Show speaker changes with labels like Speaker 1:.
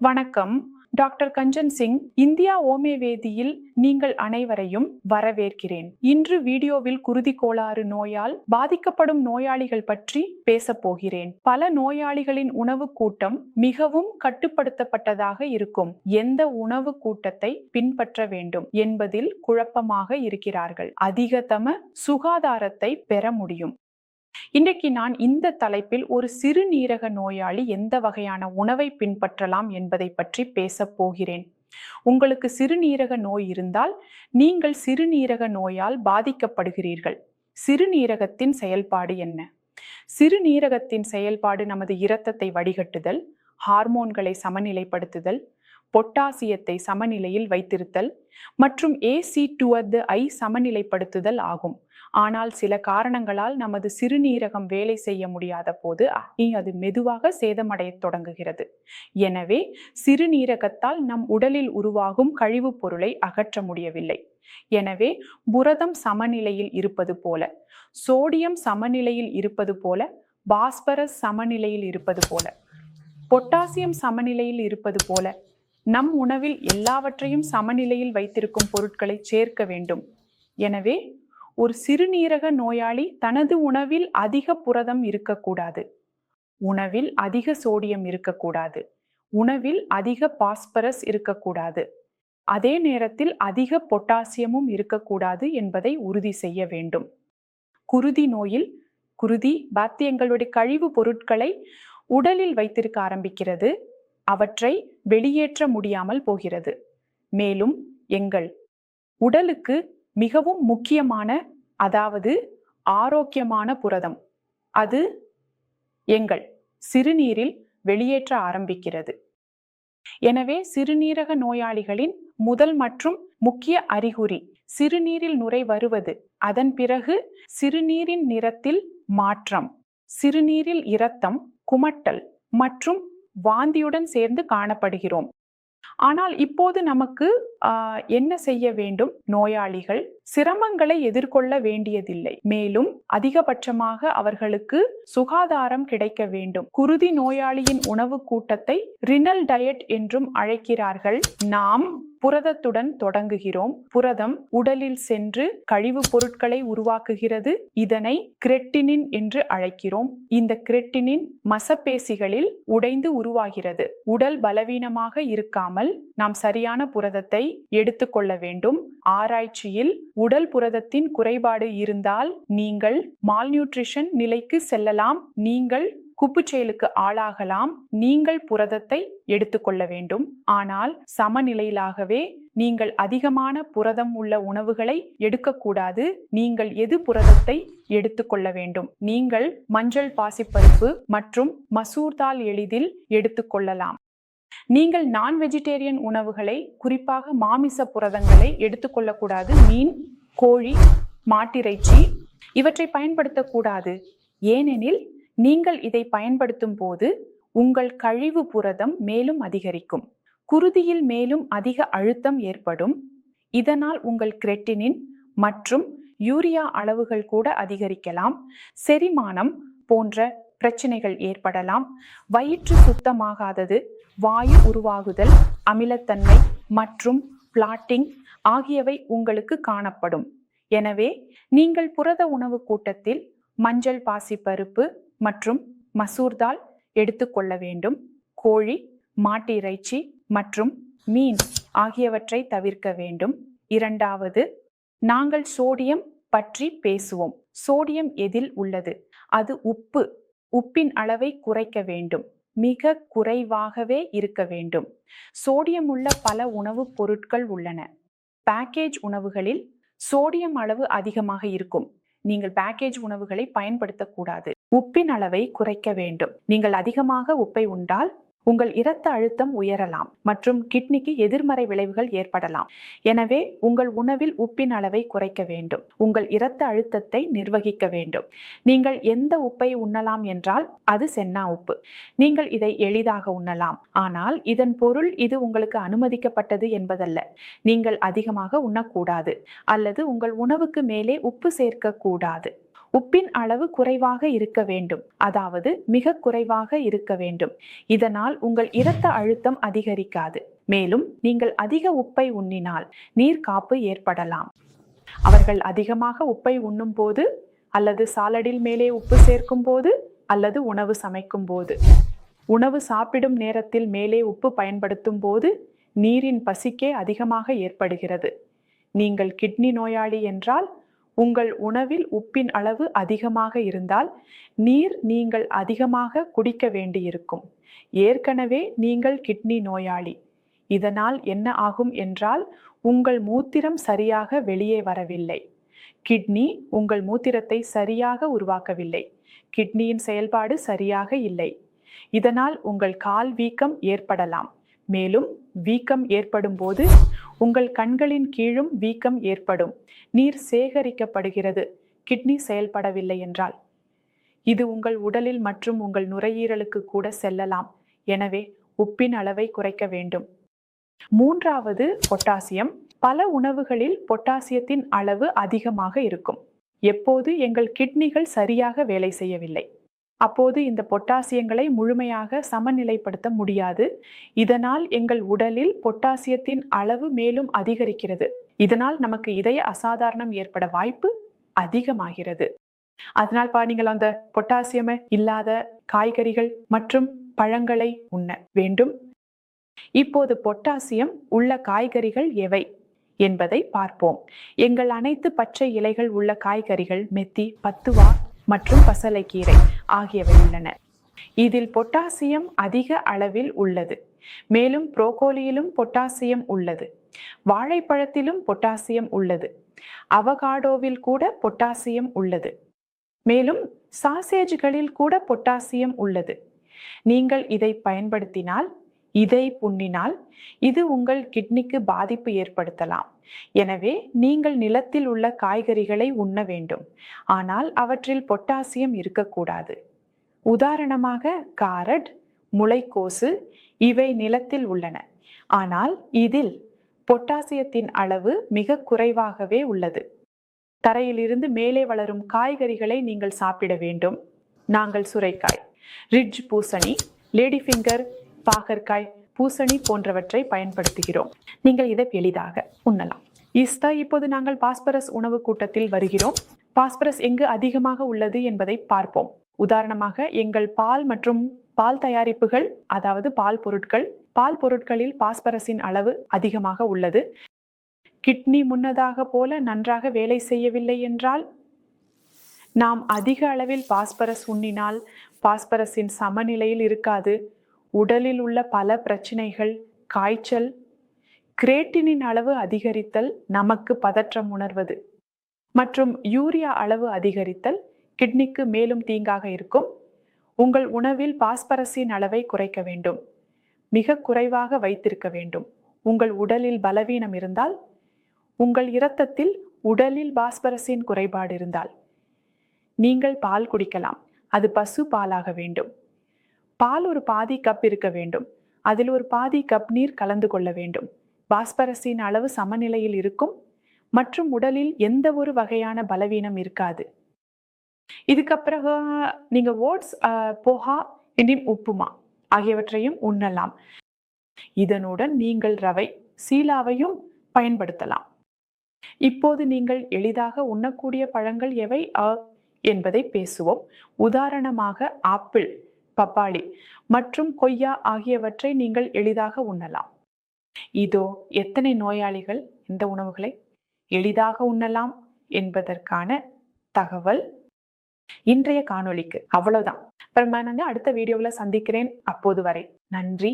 Speaker 1: வணக்கம். Doctor Kanchan Singh India ஓமே வேதியில் நீங்கள் அனைவரையும் வரவேற்கிறேன். இன்று வீடியோவில் குருதி கோளாறு நோயால் பாதிக்கப்படும் நோயாளிகள் பற்றி பேசப் போகிறேன். பல நோயாளிகளின் உணவு கூட்டம் மிகவும் கட்டுப்படுத்தப்பட்டதாக இருக்கும். எந்த உணவு கூட்டத்தை பின்பற்ற வேண்டும் என்பதில் குழப்பமாக இருக்கிறார்கள். அதிகதம சுகாதாரத்தை பெற முடியும். இன்றைக்கு நான் இந்த தலைப்பில் ஒரு சிறுநீரக நோயாளி எந்த வகையான உணவை பின்பற்றலாம் என்பதை பற்றி பேசப் போகிறேன். உங்களுக்கு சிறுநீரக நோய் இருந்தால் நீங்கள் சிறுநீரக நோயால் பாதிக்கப்படுகிறீர்கள். சிறுநீரகத்தின் செயல்பாடு என்ன? சிறுநீரகத்தின் செயல்பாடு நமது இரத்தத்தை வடிகட்டுதல் ஹார்மோன்களை சமநிலைப்படுத்துதல் பொட்டாசியத்தை சமநிலையில் வைத்திருத்தல் மற்றும் ஏசி டுவர்து ஐ சமநிலைப்படுத்துதல் ஆகும். ஆனால் சில காரணங்களால் நமது சிறுநீரகம் வேலை செய்ய முடியாத போது அது மெதுவாக சேதமடையத் தொடங்குகிறது. எனவே சிறுநீரகத்தால் நம் உடலில் உருவாகும் கழிவுப் பொருளை அகற்ற முடியவில்லை. எனவே புரதம் சமநிலையில் இருப்பது போல சோடியம் சமநிலையில் இருப்பது போல பாஸ்பரஸ் சமநிலையில் இருப்பது போல பொட்டாசியம் சமநிலையில் இருப்பது போல நம் உணவில் எல்லாவற்றையும் சமநிலையில் வைத்திருக்கும் பொருட்களை சேர்க்க வேண்டும். எனவே ஒரு சிறுநீரக நோயாளி தனது உணவில் அதிக புரதம் இருக்கக்கூடாது. உணவில் அதிக சோடியம் இருக்கக்கூடாது. உணவில் அதிக பாஸ்பரஸ் இருக்கக்கூடாது. அதே நேரத்தில் அதிக பொட்டாசியமும் இருக்கக்கூடாது என்பதை உறுதி செய்ய வேண்டும். குருதி நோயில் குருதி பாத்தியங்களுடைய கழிவு பொருட்களை உடலில் வைத்திருக்க ஆரம்பிக்கிறது. அவற்றை வெளியேற்ற முடியாமல் போகிறது. மேலும் எங்கள் உடலுக்கு மிகவும் முக்கியமான அதாவது ஆரோக்கியமான புரதம். அது எங்கள் சிறுநீரில் வெளியேற்ற ஆரம்பிக்கிறது. எனவே சிறுநீரக நோயாளிகளின் முதல் மற்றும் முக்கிய அறிகுறி சிறுநீரில் நுரை வருவது. அதன் பிறகு சிறுநீரின் நிறத்தில் மாற்றம் சிறுநீரில் இரத்தம் குமட்டல் மற்றும் வாந்தியுடன் சேர்ந்து காணப்படுகிறோம். ஆனால் இப்போது நமக்கு என்ன செய்ய வேண்டும்? நோயாளிகள் சிரமங்களை எதிர்கொள்ள வேண்டியதில்லை. மேலும் அதிகபட்சமாக அவர்களுக்கு சுகாதாரம் கிடைக்க வேண்டும். குருதி நோயாளியின் உணவு கூட்டத்தை ரினல் டயட் என்றும் அழைக்கிறார்கள். நாம் புரதத்துடன் தொடங்குகிறோம். புரதம் உடலில் சென்று கழிவுப் பொருட்களை உருவாக்குகிறது. இதனை கிரெட்டினின் என்று அழைக்கிறோம். இந்த கிரெட்டினின் மசப்பேசிகளில் உடைந்து உருவாகிறது. உடல் பலவீனமாக இருக்காமல் நாம் சரியான புரதத்தை எடுத்துக்கொள்ள வேண்டும். ஆராய்ச்சியில் உடல் புரதத்தின் குறைபாடு இருந்தால் நீங்கள் மால்நியூட்ரிஷன் நிலைக்கு செல்லலாம். நீங்கள் குப்புச்செயலுக்கு ஆளாகலாம். நீங்கள் புரதத்தை எடுத்துக்கொள்ள வேண்டும். ஆனால் சமநிலையிலாகவே நீங்கள் அதிகமான புரதம் உள்ள உணவுகளை எடுக்கக்கூடாது நீங்கள் எது புரதத்தை எடுத்துக்கொள்ள வேண்டும்? நீங்கள் மஞ்சள் பாசிப்பருப்பு மற்றும் மசூர் தால் எளிதில் எடுத்துக்கொள்ளலாம் நீங்கள் நான் வெஜிடேரியன் உணவுகளை குறிப்பாக மாமிச புரதங்களை எடுத்துக்கொள்ளக்கூடாது மீன் கோழி மாட்டிறைச்சி இவற்றை பயன்படுத்தக்கூடாது ஏனெனில் நீங்கள் இதை பயன்படுத்தும் போது உங்கள் கழிவு புரதம் மேலும் அதிகரிக்கும். குருதியில் மேலும் அதிக அழுத்தம் ஏற்படும். இதனால் உங்கள் கிரெட்டினின் மற்றும் யூரியா அளவுகள் கூட அதிகரிக்கலாம். செரிமானம் போன்ற பிரச்சனைகள் ஏற்படலாம். வயிற்று சுத்தமாகாதது வாயு உருவாகுதல் அமிலத்தன்மை மற்றும் பிளாட்டிங் ஆகியவை உங்களுக்கு காணப்படும். எனவே நீங்கள் புரத உணவு கூட்டத்தில் மஞ்சள் பாசிப்பருப்பு மற்றும் மசூர் தால் எடுத்துக்கொள்ள வேண்டும். கோழி மாட்டு இறைச்சி மற்றும் மீன் ஆகியவற்றை தவிர்க்க வேண்டும். இரண்டாவது நாங்கள் சோடியம் பற்றி பேசுவோம். சோடியம் எதில் உள்ளது? அது உப்பு உப்பின் அளவை குறைக்க வேண்டும். மிக குறைவாகவே இருக்க வேண்டும். சோடியம் உள்ள பல உணவுப் பொருட்கள் உள்ளன. பேக்கேஜ் உணவுகளில் சோடியம் அளவு அதிகமாக இருக்கும். நீங்கள் பேக்கேஜ் உணவுகளை பயன்படுத்தக்கூடாது உப்பின் அளவை குறைக்க வேண்டும். நீங்கள் அதிகமாக உப்பை உண்டால் உங்கள் இரத்த அழுத்தம் உயரலாம் மற்றும் கிட்னிக்கு எதிர்மறை விளைவுகள் ஏற்படலாம். எனவே உங்கள் உணவில் உப்பின் அளவை குறைக்க வேண்டும். உங்கள் இரத்த அழுத்தத்தை நிர்வகிக்க வேண்டும். நீங்கள் எந்த உப்பை உண்ணலாம் என்றால் அது சென்னா உப்பு. நீங்கள் இதை எளிதாக உண்ணலாம். ஆனால் இதன் பொருள் இது உங்களுக்கு அனுமதிக்கப்பட்டது என்பதல்ல. நீங்கள் அதிகமாக உண்ணக்கூடாது. அல்லது உங்கள் உணவுக்கு மேலே உப்பு சேர்க்கக்கூடாது. உப்பின் அளவு குறைவாக இருக்க வேண்டும். அதாவது மிக குறைவாக இருக்க வேண்டும். இதனால் உங்கள் இரத்த அழுத்தம் அதிகரிக்காது. மேலும் நீங்கள் அதிக உப்பை உண்ணினால் நீர்க்காப்பு ஏற்படலாம். அவர்கள் அதிகமாக உப்பை உண்ணும் போது அல்லது சாலடில் மேலே உப்பு சேர்க்கும் போது அல்லது உணவு சமைக்கும் போது. உணவு சாப்பிடும் நேரத்தில் மேலே உப்பு பயன்படுத்தும் போது நீரின் பசிக்கே அதிகமாக ஏற்படுகிறது. நீங்கள் கிட்னி நோயாளி என்றால் உங்கள் உணவில் உப்பின் அளவு அதிகமாக இருந்தால் நீர் நீங்கள் அதிகமாக குடிக்க வேண்டியிருக்கும். ஏற்கனவே நீங்கள் கிட்னி நோயாளி. இதனால் என்ன ஆகும் என்றால் உங்கள் மூத்திரம் சரியாக வெளியே வரவில்லை. கிட்னி உங்கள் மூத்திரத்தை சரியாக உருவாக்கவில்லை. கிட்னியின் செயல்பாடு சரியாக இல்லை. இதனால் உங்கள் கால் வீக்கம் ஏற்படலாம். மேலும் வீக்கம் ஏற்படும் போது உங்கள் கண்களின் கீழும் வீக்கம் ஏற்படும். நீர் சேகரிக்கப்படுகிறது. கிட்னி செயல்படவில்லை என்றால். இது உங்கள் உடலில் மற்றும் உங்கள் நுரையீரலுக்கு கூட செல்லலாம். எனவே உப்பின் அளவை குறைக்க வேண்டும். மூன்றாவது பொட்டாசியம். பல உணவுகளில் பொட்டாசியத்தின் அளவு அதிகமாக இருக்கும். எப்போது எங்கள் கிட்னிகள் சரியாக வேலை செய்யவில்லை. அப்போது இந்த பொட்டாசியங்களை முழுமையாக சமநிலைப்படுத்த முடியாது. இதனால் எங்கள் உடலில் பொட்டாசியத்தின் அளவு மேலும் அதிகரிக்கிறது. இதனால் நமக்கு இதய அசாதாரணம் ஏற்பட வாய்ப்பு அதிகமாகிறது. அதனால் பா நீங்கள் அந்த பொட்டாசியமே இல்லாத காய்கறிகள் மற்றும் பழங்களை உண்ண வேண்டும். இப்போது பொட்டாசியம் உள்ள காய்கறிகள் எவை என்பதை பார்ப்போம். எங்கள் அனைத்து பச்சை இலைகள் உள்ள காய்கறிகள் மெத்தி பத்துவா மற்றும் பசலைக்கீரை. ஆகியவை உள்ளன. இதில் பொட்டாசியம் அதிக அளவில் உள்ளது. மேலும் புரோக்கோலியிலும் பொட்டாசியம் உள்ளது. வாழைப்பழத்திலும் பொட்டாசியம் உள்ளது. அவகாடோவில் கூட பொட்டாசியம் உள்ளது. மேலும் சாசேஜ்களில் கூட பொட்டாசியம் உள்ளது. நீங்கள் இதை பயன்படுத்தினால் இதை புண்ணினால் இது உங்கள் கிட்னிக்கு பாதிப்பு ஏற்படுத்தலாம். எனவே நீங்கள் நிலத்தில் உள்ள காய்கறிகளை உண்ண வேண்டும். ஆனால் அவற்றில் பொட்டாசியம் இருக்கக்கூடாது. உதாரணமாக காரட் முளைக்கோசு இவை நிலத்தில் உள்ளன. ஆனால் இதில் பொட்டாசியத்தின் அளவு மிக குறைவாகவே உள்ளது. தரையிலிருந்து மேலே வளரும் காய்கறிகளை நீங்கள் சாப்பிட வேண்டும். நாங்கள் சுரைக்காய் ரிட்ஜ் பூசணி லேடி ஃபிங்கர் பாகற்காய் பூசணி போன்றவற்றை பயன்படுத்துகிறோம். நீங்கள் இதை எளிதாக உண்ணலாம். இஸ்தா இப்போது நாங்கள் பாஸ்பரஸ் உணவு கூட்டத்தில் வருகிறோம். பாஸ்பரஸ் எங்கு அதிகமாக உள்ளது என்பதை பார்ப்போம். உதாரணமாக எங்கள் பால் மற்றும் பால் தயாரிப்புகள் அதாவது பால் பொருட்கள் பால் பொருட்களில் பாஸ்பரஸின் அளவு அதிகமாக உள்ளது. கிட்னி முன்னதாக போல நன்றாக வேலை செய்யவில்லை என்றால் நாம் அதிக அளவில் பாஸ்பரஸ் உண்ணினால் பாஸ்பரஸின் சமநிலையில் இருக்காது. உடலில் உள்ள பல பிரச்சனைகள் காய்ச்சல் கிரேட்டினின் அளவு அதிகரித்தல் நமக்கு பதற்றம் உணர்வது மற்றும் யூரியா அளவு அதிகரித்தல் கிட்னிக்கு மேலும் தீங்காக இருக்கும். உங்கள் உணவில் பாஸ்பரஸின் அளவை குறைக்க வேண்டும். மிக குறைவாக வைத்திருக்க வேண்டும். உங்கள் உடலில் பலவீனம் இருந்தால் உங்கள் இரத்தத்தில் உடலில் பாஸ்பரஸின் குறைபாடு இருந்தால் நீங்கள் பால் குடிக்கலாம். அது பசு பாலாக வேண்டும். பால் ஒரு பாதி கப் இருக்க வேண்டும். அதில் ஒரு பாதி கப் நீர் கலந்து கொள்ள வேண்டும். பாஸ்பரஸின் அளவு சமநிலையில் இருக்கும் மற்றும் உடலில் எந்த ஒரு வகையான பலவீனம் இருக்காது. இதுக்கப்புறம் நீங்க ஓட்ஸ் போஹா இனிம் உப்புமா ஆகியவற்றையும் உண்ணலாம். இதனுடன் நீங்கள் ரவை சீலாவையும் பயன்படுத்தலாம். இப்போது நீங்கள் எளிதாக உண்ணக்கூடிய பழங்கள் எவை அ என்பதை பேசுவோம். உதாரணமாக ஆப்பிள். பப்பாளி மற்றும் கொய்யா ஆகியவற்றை நீங்கள் எளிதாக உண்ணலாம். இதோ எத்தனை நோயாளிகள் இந்த உணவுகளை எளிதாக உண்ணலாம் என்பதற்கான தகவல் இன்றைய காணொளிக்கு. அவ்வளவுதான். அப்புறம் நான் அடுத்த வீடியோவில் சந்திக்கிறேன். அப்போது வரை நன்றி.